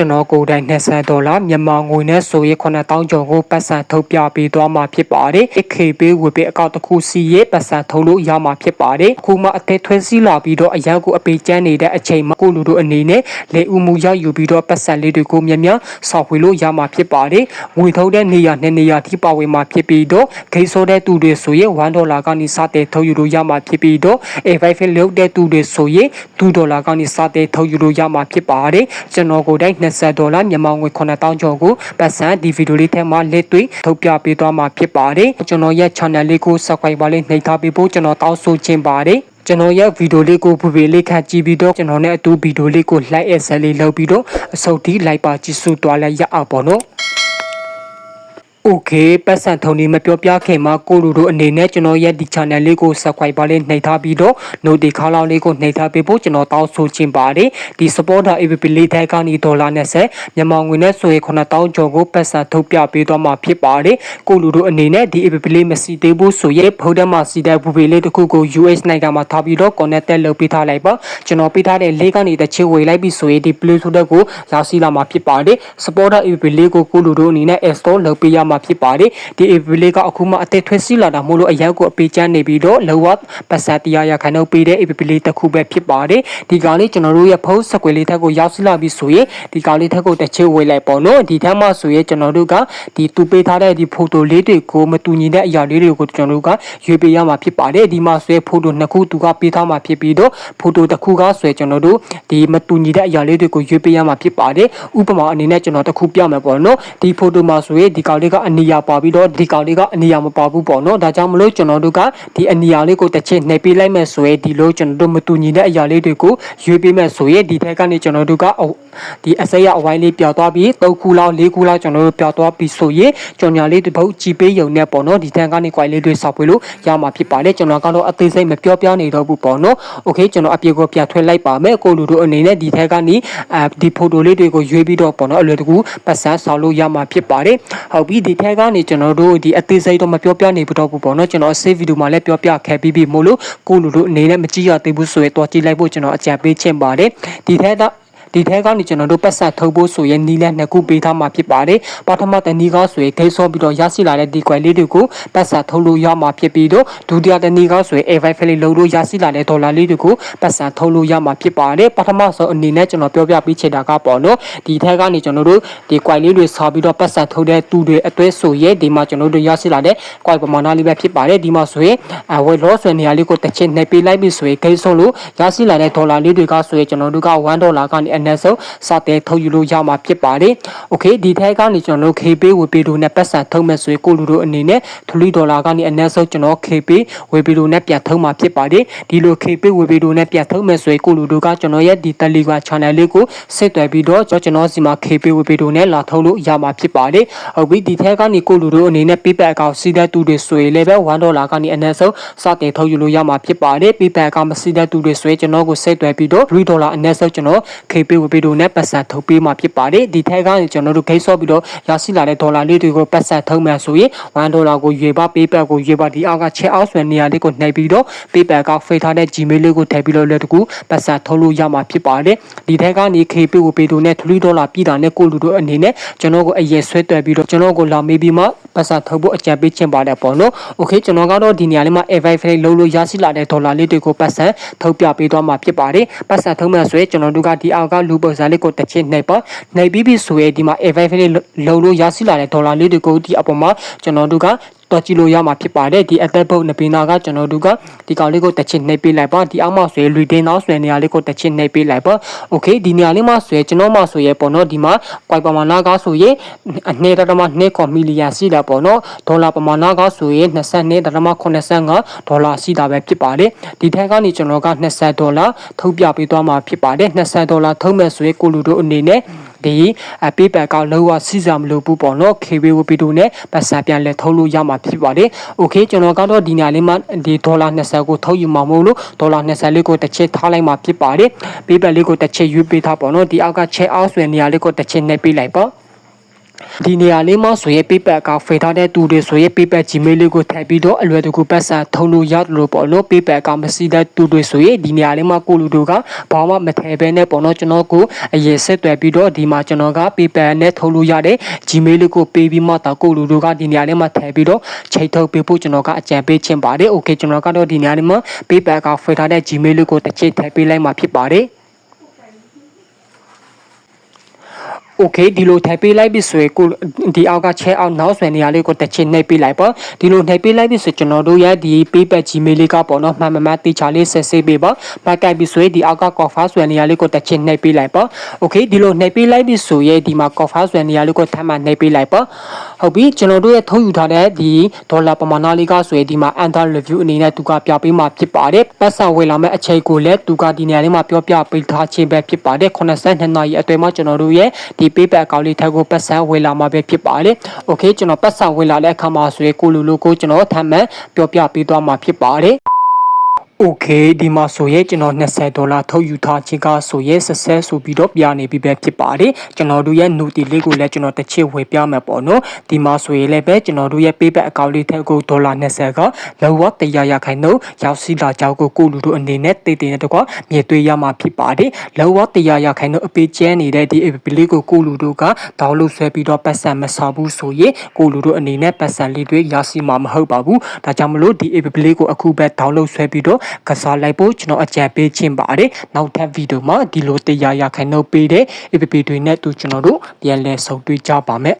ကျွန်တော်ကိုယ်တိုင်20ဒေါ်လာမြန်မာငွေနဲ့ဆိုရင်9000ကျော်ကိုပတ်စံထုတ်ပြပေးသွားမှာဖြစ်ပါတယ်။ KP ဝေပေးအကောင့်တစ်ခုစီရေးပတ်စံထုတ်လို့ရမှာဖြစ်ပါတယ်။ခုမှအသေးထွင်းစီလာပြီးတော့အရန်ကိုအပေကျန်းနေတဲ့အချိန်မှာကိုလူတို့အနေနဲ့လေဦးမှုရောက်ယူပြီးတော့ပတ်စံလေးတွေကိုမြန်မြန်ဆောက်ဝေလို့ရမှာဖြစ်ပါတယ်။ငွေထုတ်တဲ့နေရာနဲ့နေရာထိပါဝင်မှာဖြစ်ပြီးတော့ဂိတ်ဆိုးတဲ့သူတွေဆိုရင်1ဒေါ်လာကနေစတဲ့ထုတ်ယူလို့ရမှာဖြစ်ပြီးတော့ A5 လုပ်တဲ့သူတွေဆိုရင်2ဒေါ်လာကနေစတဲ့ထုတ်ယူလို့ရမှာဖြစ်ပါတယ်။ကျွန်တော်ကိုယ်တိုင်20ဒေါ်လာမြန်မာငွေ9000ကျော်ကိုပတ်စံဒီဗီဒီယိုလေးထဲမှာလက်တွေ့ထုတ်ပြပေးသွားမှာဖြစ်ပါတယ်ကျွန်တော်ရဲ့ channel လေးကို subscribe ပါလေးနှိပ်ထားပေးဖို့ကျွန်တော်တောင်းဆိုချင်ပါတယ်ကျွန်တော်ရဲ့ဗီဒီယိုလေးကိုပူပေလေးခန့်ကြည့်ပြီးတော့ကျွန်တော်နဲ့အတူဗီဒီယိုလေးကို like အဆက်လေးလုပ်ပြီးတော့အစုပ်ထိ like ပါကြည့်စုသွားလိုက်ရအောင်ပေါ့နော် Okay ပတ်စံထုံဒီမပြောပြခင်မှာကိုလူတို့အနေနဲ့ကျွန်တော်ရဲ့ဒီ channel လေးကို subscribe ပါလေးနှိပ်ထားပြီးတော့ notification လောက်လေးကိုနှိပ်ထားပေးဖို့ကျွန်တော်တောင်းဆိုချင်ပါတယ်ဒီ supporter app လေးထဲကနေဒေါ်လာ20မြန်မာငွေနဲ့ဆိုရင်9000ကျော်ကိုပတ်စံထုတ်ပြပေးသွားမှာဖြစ်ပါတယ်ကိုလူတို့အနေနဲ့ဒီ app လေးမစီသေးဘူးဆိုရင်ဖုန်းထဲမှာစီတဲ့ဘူပေလေးတစ်ခုကို US နိုင်ငံမှာထားပြီးတော့ connect လုပ်ပေးထားလိုက်ပါကျွန်တော်ပေးထားတဲ့လေးကနေတစ်ချေဝေလိုက်ပြီးဆိုရင်ဒီ play store ကိုရောက်ရှိလာမှာဖြစ်ပါတယ် supporter app လေးကိုကိုလူတို့အနေနဲ့ install လုပ်ပေးရမှာဖြစ်ပါတယ်ဒီ APP လေးကအခုမှအသက်ထွေးစီလာတာမို့လို့အရက်ကိုအပေးချမ်းနေပြီးတော့လောကပတ်စတရားရခိုင်နှုတ်ပေးတဲ့ APP လေးတစ်ခုပဲဖြစ်ပါတယ်ဒီကောင်လေးကျွန်တော်တို့ရဲ့ဖုန်းစကွယ်လေးထက်ကိုရောက်စီလာပြီးဆိုရင်ဒီကောင်လေးထက်ကိုတစ်ချေဝေလိုက်ပေါ့နော်ဒီထက်မှဆိုရင်ကျွန်တော်တို့ကဒီသူပေးထားတဲ့ဒီဖိုတိုလေးတွေကိုမတူညီတဲ့အရာလေးတွေကိုကျွန်တော်တို့ကရွေးပေးရမှာဖြစ်ပါတယ်ဒီမှာဆွဲဖိုတိုနှစ်ခုသူကပေးထားမှာဖြစ်ပြီးတော့ဖိုတိုတစ်ခုကဆွဲကျွန်တော်တို့ဒီမတူညီတဲ့အရာလေးတွေကိုရွေးပေးရမှာဖြစ်ပါတယ်ဥပမာအနေနဲ့ကျွန်တော်တစ်ခုပြမယ်ပေါ့နော်ဒီဖိုတိုမှာဆိုရင်ဒီကောင်လေးကအနီယာပါပြီးတော့ဒီကောင်လေးကအနီယာမပါဘူးပေါ့နော်ဒါကြောင့်မလို့ကျွန်တော်တို့ကဒီအနီယာလေးကိုတစ်ချက်နှိပ်ပေးလိုက်မယ်ဆိုရင်ဒီလိုကျွန်တော်တို့မတူညီတဲ့အရာလေးတွေကိုရွေးပေးမယ်ဆိုရင်ဒီထက်ကနေကျွန်တော်တို့ကဒီအစိမ်းရအဝိုင်းလေးပြောင်းသွားပြီး၃ခုလောက်၄ခုလောက်ကျွန်တော်တို့ပြောင်းသွားပြီးဆိုရင်ကြော်ညာလေးတစ်ပုတ်ကြည်ပေးရုံနဲ့ပေါ့နော်ဒီထက်ကနေ quite လေးတွေဆောက်ပေးလို့ရမှာဖြစ်ပါတယ်ကျွန်တော်ကတော့အသေးစိတ်မပြောပြနေတော့ဘူးပေါ့နော်โอเคကျွန်တော်အပြေကိုပြန်ထွက်လိုက်ပါမယ်ကိုလူတို့အနေနဲ့ဒီထက်ကနေအဲဒီဖိုတိုလေးတွေကိုရွေးပြီးတော့ပေါ့နော်အလွယ်တကူပတ်စံဆောက်လို့ရမှာဖြစ်ပါတယ်ဟုတ်ပြီ ဒီထက်ကနေကျွန်တော်တို့ဒီအသေးစိတ်တော့မပြောပြနေဘူးတော့ဘူးပေါ့နော်ကျွန်တော် save video မှာလည်းပြောပြခဲ့ပြီးပြီမို့လို့ကိုလူတို့အနေနဲ့မကြည့်ရသေးဘူးဆိုရင်တွားကြည့်လိုက်ဖို့ကျွန်တော်အကြံပေးချင်ပါတယ်ဒီထက်က ဒီထဲကနေကျွန်တော်တို့ပတ်ဆက်ထုတ်ဖို့ဆိုရင်နီးလက်နှစ်ခုပေးထားမှာဖြစ်ပါတယ်ပထမတနည်းကဆိုရင်ဂိတ်ဆောပြီးတော့ရရှိလာတဲ့ဒီကွယ်လေးတွေကိုပတ်ဆက်ထုတ်လို့ရမှာဖြစ်ပြီးတော့ဒုတိယတနည်းကဆိုရင် A5 လေးလုံးလို့ရရှိလာတဲ့ဒေါ်လာလေးတွေကိုပတ်ဆက်ထုတ်လို့ရမှာဖြစ်ပါတယ်ပထမဆုံးအနေနဲ့ကျွန်တော်ပြောပြပေးချင်တာကပေါ့နော်ဒီထဲကနေကျွန်တော်တို့ဒီကွယ်လေးတွေဆောပြီးတော့ပတ်ဆက်ထုတ်တဲ့သူတွေအသွဲဆိုရင်ဒီမှာကျွန်တော်တို့ရရှိလာတဲ့ကွယ်ပမာဏလေးပဲဖြစ်ပါတယ်ဒီမှာဆိုရင်အဝယ်လောဆွေနေရာလေးကိုတစ်ချက်နှိပ်ပေးလိုက်ပြီဆိုရင်ဂိတ်ဆုံးလို့ရရှိလာတဲ့ဒေါ်လာလေးတွေကဆိုရင်ကျွန်တော်တို့က1ဒေါ်လာကနေအနည်းဆုံးစတဲ့ထုတ်ယူလို့ရမှာဖြစ်ပါတယ်။ Okay ဒီထက်ကနေကျွန်တော်တို့ KP ဝေပီတို့နဲ့ပတ်စံထုတ်မဲ့ဆိုရင်ကိုလူတို့အနေနဲ့3ဒေါ်လာကနေအနည်းဆုံးကျွန်တော် KP ဝေပီတို့နဲ့ပြန်ထုတ်မှာဖြစ်ပါတယ်။ဒီလို KP ဝေပီတို့နဲ့ပြန်ထုတ်မဲ့ဆိုရင်ကိုလူတို့ကကျွန်တော်ရဲ့ဒီ Telegram channel လေးကိုဆက်သွယ်ပြီးတော့ကျွန်တော်စီမှာ KP ဝေပီတို့နဲ့လာထုတ်လို့ရမှာဖြစ်ပါတယ်။ဟုတ်ပြီဒီထက်ကနေကိုလူတို့အနေနဲ့ PayPal account စီးတဲ့သူတွေဆိုရင်လည်းပဲ1ဒေါ်လာကနေအနည်းဆုံးစတင်ထုတ်ယူလို့ရမှာဖြစ်ပါတယ်။ PayPal account မစီးတဲ့သူတွေဆိုရင်ကျွန်တော်ကိုဆက်သွယ်ပြီးတော့3ဒေါ်လာအနည်းဆုံးကျွန်တော် KP ဝေပီတို့နဲ့ပတ်စံထုတ်ပေးမှာဖြစ်ပါတယ်ဒီထက်ကနေကျွန်တော်တို့ဂိတ်ဆော့ပြီးတော့ရရှိလာတဲ့ဒေါ်လာလေးတွေကိုပတ်စံထုတ်မှဆိုရင်1ဒေါ်လာကိုရွေပါ PayPal ကိုရွေပါဒီအောက်ကချက်အောက်ဆွဲနေရာလေးကိုနှိပ်ပြီးတော့ PayPal ကဖိတ်ထားတဲ့ Gmail လေးကိုထည့်ပြီးတော့လက်တကူပတ်စံထုတ်လို့ရမှာဖြစ်ပါတယ်ဒီထက်ကနေ KP ကိုပေးတို့နဲ့3ဒေါ်လာပြည်တာနဲ့ကိုလူတို့အနေနဲ့ကျွန်တော်ကိုအရင်ဆွဲတွယ်ပြီးတော့ကျွန်တော်ကိုလာမေးပြီးမှပတ်စံထုတ်ဖို့အကြံပေးချင်ပါတယ်ပေါ့နော်။ Okay ကျွန်တော်ကတော့ဒီနေရာလေးမှာ Avive လေးလုံးလို့ရရှိလာတဲ့ဒေါ်လာလေးတွေကိုပတ်စံထုတ်ပြပေးသွားမှာဖြစ်ပါတယ်။ပတ်စံထုတ်မှဆိုရင်ကျွန်တော်တို့ကဒီအောက်ကလူပုံစံလေးကိုတစ်ချက်နှိပ်ပါနှိပ်ပြီးပြီဆိုရင်ဒီမှာ Avive လေးလုံးလို့ရရှိလာတဲ့ဒေါ်လာလေးတွေကိုဒီအပေါ်မှာကျွန်တော်တို့က တော့ကြည့်လို့ရမှာဖြစ်ပါတယ်ဒီအသက်ဘုတ်နပင်နာကကျွန်တော်တို့ကဒီကောင်လေးကိုတစ်ချစ်နှိပ်ပေးလိုက်ပါဒီအောက်မှာဆွဲလူတင်နောက်ဆွဲနေရာလေးကိုတစ်ချစ်နှိပ်ပေးလိုက်ပါโอเคဒီနေရာလေးမှာဆွဲကျွန်တော်မှဆွဲရပေါ့နော်ဒီမှာကွိုင်ပမာဏကဆိုရင်အနှစ်တရမ2ခွန်မီလီယံရှိတာပေါ့နော်ဒေါ်လာပမာဏကဆိုရင်22တရမ85ဒေါ်လာရှိတာပဲဖြစ်ပါတယ်ဒီထက်ကနေကျွန်တော်က20ဒေါ်လာထုတ်ပြပေးသွားမှာဖြစ်ပါတယ်20ဒေါ်လာထုတ်မဲ့ဆွဲကိုလူတို့အနေနဲ့ ဒီအပေးပန်ကောက်လောကစီစာမလို့ဘူးပေါ့နော် KBO ပီတိုနဲ့ပတ်စံပြန်လဲထုတ်လို့ရမှာဖြစ်ပါတယ်။ Okay ကျွန်တော်ကတော့ဒီညလေးမှာဒီဒေါ်လာ20ကိုထုတ်ယူမှာမဟုတ်လို့ဒေါ်လာ20လေးကိုတစ်ချက်ထားလိုက်မှာဖြစ်ပါတယ်။ပေးပန်လေးကိုတစ်ချက်ယူပေးထားပေါ့နော်ဒီအောက်ကချက်အောက်ဆွဲနေရာလေးကိုတစ်ချက်နှိပ်ပေးလိုက်ပေါ့။ ဒီနေရာလေးမှာဆိုရင် PayPal ကဖေထားတဲ့သူတွေဆိုရင် PayPal Gmail လေးကိုထည့်ပြီးတော့အလွယ်တကူပတ်စံထုံလို့ရတယ်လို့ပေါ့နော် PayPal ကမရှိတဲ့သူတွေဆိုရင်ဒီနေရာလေးမှာကိုလူတို့ကဘာမှမထည့်ဘဲနဲ့ပေါ့နော်ကျွန်တော်ကိုအရင်ဆက်သွယ်ပြီးတော့ဒီမှာကျွန်တော်က PayPal နဲ့ထုံလို့ရတဲ့ Gmail လေးကိုပေးပြီးမှတော့ကိုလူတို့ကဒီနေရာလေးမှာထည့်ပြီးတော့ချိန်ထုတ်ပေးဖို့ကျွန်တော်ကအကြံပေးချင်ပါတယ် Okay ကျွန်တော်ကတော့ဒီနေရာလေးမှာ PayPal ကဖေထားတဲ့ Gmail လေးကိုတစ်ချိန်ထည့်ပေးလိုက်မှာဖြစ်ပါတယ် โอเคဒီလိုထည့်ပေးလိုက်ပြီဆိုရင်ကိုဒီအောက်ကချဲအောက်နောက်ဆွဲနေရာလေးကိုတစ်ချိန်နှိပ်ပေးလိုက်ပါဒီလိုနှိပ်ပေးလိုက်ပြီဆိုကျွန်တော်တို့ရဲ့ဒီ PayPal Gmail လေးကပေါ့နော်မှန်မှန်မှန်တေချာလေးဆက်ဆေးပေးပါပတ်ကိုက်ပြီဆိုရင်ဒီအောက်က cover ဆွဲနေရာလေးကိုတစ်ချိန်နှိပ်ပေးလိုက်ပါโอเคဒီလိုနှိပ်ပေးလိုက်ပြီဆိုရင်ဒီမှာ cover ဆွဲနေရာလေးကိုထပ်မံနှိပ်ပေးလိုက်ပါဟုတ်ပြီကျွန်တော်တို့ရဲ့ထုတ်ယူထားတဲ့ဒီဒေါ်လာပမာဏလေးကဆိုရင်ဒီမှာ under review အနေနဲ့သူကပြပေးမှာဖြစ်ပါတယ်ပတ်စံဝေလာမဲ့အချိန်ကိုလည်းသူကဒီနေရာလေးမှာပြောပြပေးထားခြင်းပဲဖြစ်ပါတယ်82နာရီအတွင်းမှာကျွန်တော်တို့ရဲ့ဒီ PayPal account လေးထက်ကိုပတ်စံဝေလာမှာပဲဖြစ်ပါတယ်။ Okay ကျွန်တော်ပတ်စံဝေလာတဲ့အခါမှာဆိုရင်ကိုလူလူကိုကျွန်တော်ထပ်မံပြောပြပေးသွားမှာဖြစ်ပါတယ်။ Okay ဒီမှာဆိုရင်ကျွန်တော်20ဒေါ်လာထုတ်ယူထားခြင်းကဆိုရင်ဆက်ဆက်ဆိုပြီးတော့ပြနေပြီပဲဖြစ်ပါတယ်ကျွန်တော်တို့ရဲ့ note လေးကိုလည်းကျွန်တော်တစ်ချက်ဝေပြမယ်ပေါ့နော်ဒီမှာဆိုရင်လည်းပဲကျွန်တော်တို့ရဲ့ PayPal account လေးထက်ကိုဒေါ်လာ20ကလောဝတရားရခိုင်နှုန်းရောက်စီလာကြောက်ကိုကိုလူတို့အနေနဲ့တည်တည်နဲ့တကွမြေသွေးရမှာဖြစ်ပါတယ်လောဝတရားရခိုင်နှုန်းအပေးကျဲနေတဲ့ဒီ app လေးကိုကိုလူတို့က download ဆွဲပြီးတော့ပတ်စံမဆောင်ဘူးဆိုရင်ကိုလူတို့အနေနဲ့ပတ်စံလေးတွေရရှိမှာမဟုတ်ပါဘူးဒါကြောင့်မလို့ဒီ app လေးကိုအခုပဲ download ဆွဲပြီးတော့ကစားလိုက်ဖို့ကျွန်တော်အကြံပေးခြင်းပါတယ်နောက်ထပ်ဗီဒီယိုမှာဒီလိုတရားရခိုင်နှုန်းပေးတဲ့ app တွေနဲ့တူကျွန်တော်တို့ပြန်လည်ဆုံတွေ့ကြပါမယ်